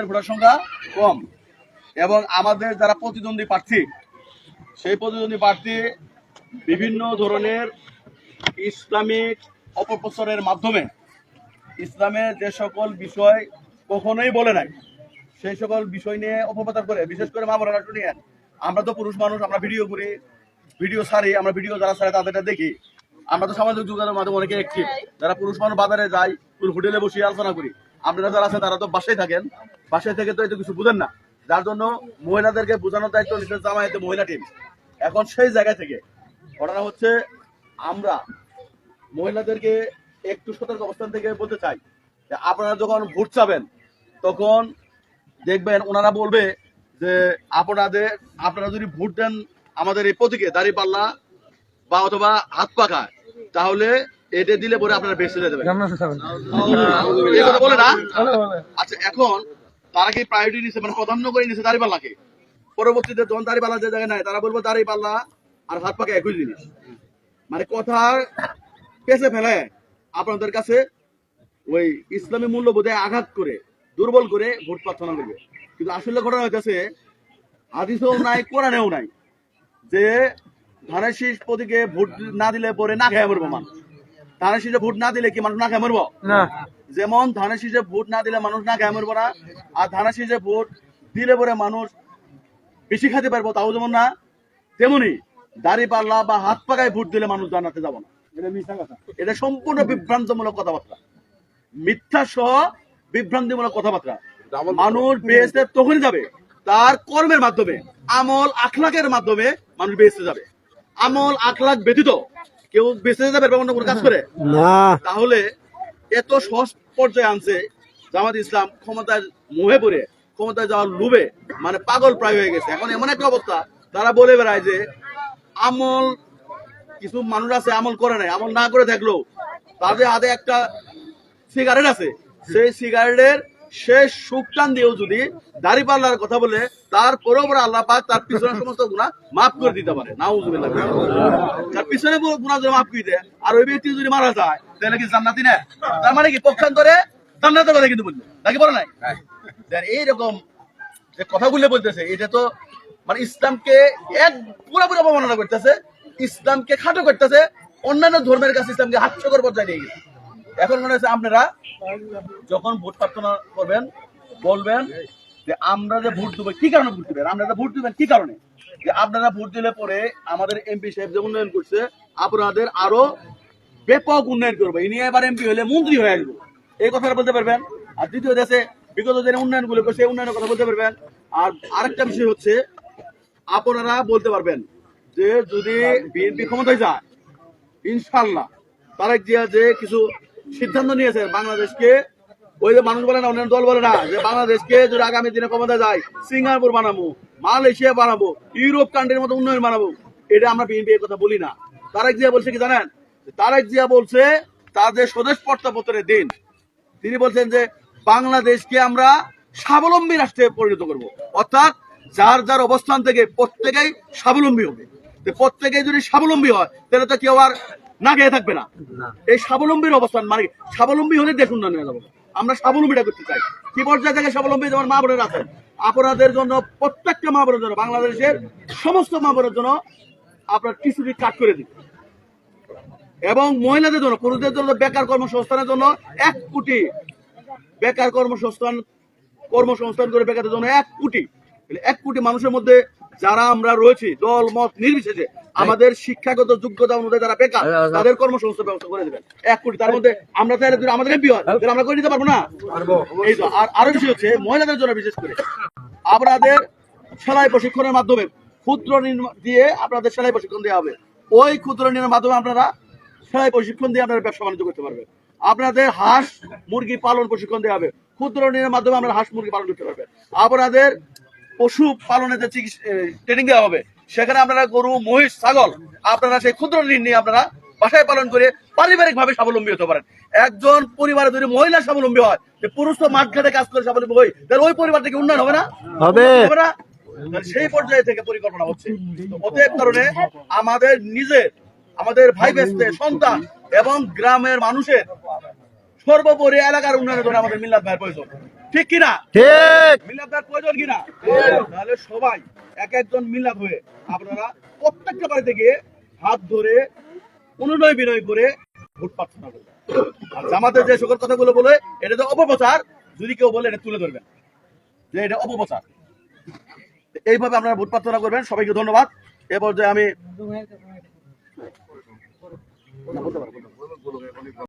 পুরুষদের ভোটার সংখ্যা কম। এবং আমাদের যারা প্রতিদ্বন্দ্বী প্রার্থী, সেই প্রতিদ্বন্দ্বী প্রার্থী বিভিন্ন ধরনের ইসলামিক অপপ্রচারের মাধ্যমে ইসলামের যে সকল বিষয় কখনোই বলে নাই, সেই সকল বিষয় নিয়ে অপপ্রচার করে, বিশেষ করে মা বোনেরা শুনিয়েন আমরা তো পুরুষ মানুষ, আমরা ভিডিও করি, ভিডিও ছাড়ি, আমরা ভিডিও যারা ছাড়ে তাদেরটা দেখি। আমরা তো সামাজিক যোগাযোগের মাধ্যমে অনেকে অ্যাক্টিভ যারা পুরুষ মানুষ বাজারে যাই হোটেলে বসে আলোচনা করি আপনারা যারা আছেন তারা তো বাসায় থাকেন। বাসায় থেকে তো এত কিছু বুঝেন না। যার জন্য মহিলাদেরকে বোঝানোর দায়িত্ব নিতে জামায়াতে মহিলা টিম এখন সেই জায়গা থেকে ঘটনা হচ্ছে, আমরা মহিলাদেরকে একটু সতর্ক অবস্থান থেকে বলতে চাই যে আপনারা যখন ভোট চাবেন, তখন দেখবেন ওনারা বলবে যে আপনাদের, আপনারা যদি ভোট দেন আমাদের এই প্রতীকে, দাড়ি পাল্লা বা অথবা হাত পাখায়, তাহলে এটা দিলে পরে আপনারা বেঁচে এই কথা বলে না? আচ্ছা এখন তারা কি প্রায়োরিটি নিছে? মানে প্রাধান্য করে নিছে পরবর্তীতে যখন যে জায়গায় নাই তারা বলব আর হাত একই জিনিস। মানে কথা পেছে ফেলে আপনাদের কাছে ওই ইসলামী মূল্যবোধে আঘাত করে দুর্বল করে ভোট প্রার্থনা করবে। কিন্তু আসলে ঘটনা হইতেছে হাদিসেও নাই কোরআনেও নাই যে ধানের শীষ প্রতীকে ভোট না দিলে পরে না খেয়ে মরবো মানুষ। ধানের শীষে ভোট না দিলে কি মানুষ না খেয়ে মরবো? যেমন ধানের শীষে ভোট না দিলে মানুষ না খেয়ে মরবো না আর ধানের শীষে ভোট দিলে পরে মানুষ বেশি খেতে পারব তাও যেমন না তেমনি দাড়ি পাল্লা বা হাত পাকায় ভোট দিলে মানুষ জানাতে যাব না। এটা সম্পূর্ণ বিভ্রান্তমূলক কথাবার্তা। মিথ্যা সহ বিভ্রান্তিমূলক কথাবার্তা। মানুষ বেহেস্তে তখনই যাবে তার কর্মের মাধ্যমে আমল আখলাকের মাধ্যমে মানুষ বেহেস্তে যাবে। আমল আখলাক ব্যতীত কেউ বেঁচে যাবে এরকম অন্য কোনো কাজ করে? না। তাহলে এত সহজ পর্যায়ে আনছে জামাত ইসলাম ক্ষমতায় মোহে পড়ে ক্ষমতায় যাওয়ার লোভে মানে পাগল প্রায় হয়ে গেছে। এখন এমন একটা অবস্থা তারা বলে বেড়ায় যে আমল কিছু মানুষ আছে আমল করে নাই আমল না করে থাকলেও তাদের হাতে একটা সিগারেট আছে। সেই সিগারেটের শেষ সুকটান দিয়েও যদি দাড়ি পাল্লার কথা বলে তারপরেও পরে আল্লাহ পাক তার পিছনে সমস্ত গুণা মাফ করে দিতে পারে। নাউজুবিল্লাহ। তার পিছনে গুণা যদি মাফ করে দেয় আর ওই ব্যক্তি যদি মারা যায় তাহলে কি জান্নাতি না? তার মানে কি পক্ষান্তরে জান্নাতের কথা কিন্তু বলল। নাকি বলে নাই? এইরকম যে কথাগুলো বলতেছে এটা তো মানে ইসলামকে এক পুরোপুরি অবমাননা করতেছে ইসলামকে খাটো করতেছে অন্যান্য ধর্মের কাছে ইসলামকে হাস্যকর পর্যায়ে নিয়ে গেছে। এখন মনে হচ্ছে আপনারা যখন ভোট প্রার্থনা করবেন, বলবেন যে আমরা যে ভোট দেবো, কি কারণে ভোট দেবেন? আমরা ভোট দেবেন, কি কারণে? যে আপনারা ভোট দিলে পরে আমাদের এমপি সাহেব যে উন্নয়ন করছে, আপনাদের আরও ব্যাপক উন্নয়ন করব। ইনি এবার এমপি হলে মন্ত্রী হয়ে আসব। এই কথাটা বলতে পারবেন? আর দ্বিতীয় দেশে বিগত দিনে উন্নয়নগুলো সেই উন্নয়নের কথা বলতে পারবেন? আর আরেকটা বিষয় হচ্ছে, আপনারা বলতে পারবেন যে যদি বিএনপি ক্ষমতায় যায় ইনশাল্লাহ তারেক জিয়া যে কিছু সিদ্ধান্ত নিয়েছে বাংলাদেশকে, ওই যে মানুষ বলে না, অন্যান্য দল বলে না, যে বাংলাদেশকে যদি আগামী দিনে ক্ষমতা যায়, সিঙ্গাপুর বানাবো, মালয়েশিয়া বানাবো, ইউরোপ কান্ট্রির মতো উন্নয়ন বানাবো, এটা আমরা বিএনপি কথা বলি না। তারেক জিয়া বলছে কি জানেন? তারেক জিয়া বলছে, তাদের স্বদেশ প্রত্যাবর্তনের দিন। তিনি বলছেন যে, বাংলাদেশকে আমরা স্বাবলম্বী রাষ্ট্রে পরিণত করব। অর্থাৎ যার যার অবস্থান থেকে প্রত্যেকেই স্বাবলম্বী হবে। প্রত্যেকেই যদি স্বাবলম্বী হয়, তাহলে তো কেউ আর না খেয়ে থাকবে না। এই স্বাবলম্বীর অবস্থান মানে স্বাবলম্বী হলে দেশ উন্নয়ন হয়ে যাবে। আমরা স্বাবলম্বীটা করতে চাই। কি পর্যায়ে থেকে স্বাবলম্বী যেমন মা বোনের আছেন? আপনাদের জন্য প্রত্যেকটা মা বোনের জন্য বাংলাদেশের সমস্ত মা বোনের জন্য আপনার টিসুটি কাট করে দিন এবং মহিলাদের জন্য পুরুষদের জন্য বেকার কর্মসংস্থানের জন্য এক কোটি বেকার কর্মসংস্থান কর্মসংস্থান করে বেকারদের জন্য এক কোটি। এক কোটি মানুষের মধ্যে যারা আমরা রয়েছি দল মত নির্বিশেষে আমাদের শিক্ষাগত যোগ্যতা অনুযায়ী যারা বেকার তাদের কর্মসংস্থান ব্যবস্থা করে দেবেন। এক কোটি তার মধ্যে আমরা তাহলে আমাদের এমপি হয় আমরা করে দিতে পারব না? এই তো আর আরও বিষয় হচ্ছে মহিলাদের জন্য বিশেষ করে আপনাদের সেলাই প্রশিক্ষণের মাধ্যমে ক্ষুদ্র দিয়ে আপনাদের সেলাই প্রশিক্ষণ দেওয়া হবে। ওই ক্ষুদ্র ঋণের মাধ্যমে আপনারা সেলাই প্রশিক্ষণ দিয়ে আপনারা ব্যবসা বাণিজ্য করতে পারবেন। আপনাদের হাঁস মুরগি পালন প্রশিক্ষণ দেওয়া হবে। ক্ষুদ্র ঋণের মাধ্যমে আপনারা হাঁস মুরগি পালন করতে পারবেন। আপনাদের পশু পালনের যে ট্রেনিং দেওয়া হবে। সেখানে আপনারা গরু মহিষ ছাগল আপনারা সেই ক্ষুদ্র ঋণ নিয়ে আপনারা বাসায় পালন করে পারিবারিক ভাবে স্বাবলম্বী হতে পারেন। একজন পরিবারে যদি মহিলা স্বাবলম্বী হয় যে পুরুষ তো মাঠ ঘাটে কাজ করে স্বাবলম্বী হয় তাহলে ওই পরিবার থেকে উন্নয়ন হবে না? হবে। না? সেই পর্যায়ে থেকে পরিকল্পনা হচ্ছে। অতএব কারণে আমাদের নিজের আমাদের ভাই বেস্তের সন্তান এবং গ্রামের মানুষের সর্বোপরি এলাকার উন্নয়নের জন্য আমাদের মিল্লাত ভাইয়ের প্রয়োজন। ঠিক কিনা? ঠিক। মিলাদ দেওয়ার প্রয়োজন কিনা? তাহলে সবাই এক একজন মিলাদ হয়ে আপনারা প্রত্যেকটা বাড়িতে গিয়ে হাত ধরে অনুনয় বিনয় করে ভোট প্রার্থনা করবেন। আর জামাতের যে সকল কথাগুলো বলে এটা তো অপপ্রচার। যদি কেউ বলে এটা তুলে ধরবেন। যে এটা অপপ্রচার। এইভাবে আপনারা ভোট প্রার্থনা করবেন। সবাইকে ধন্যবাদ। এ পর্যায়ে আমি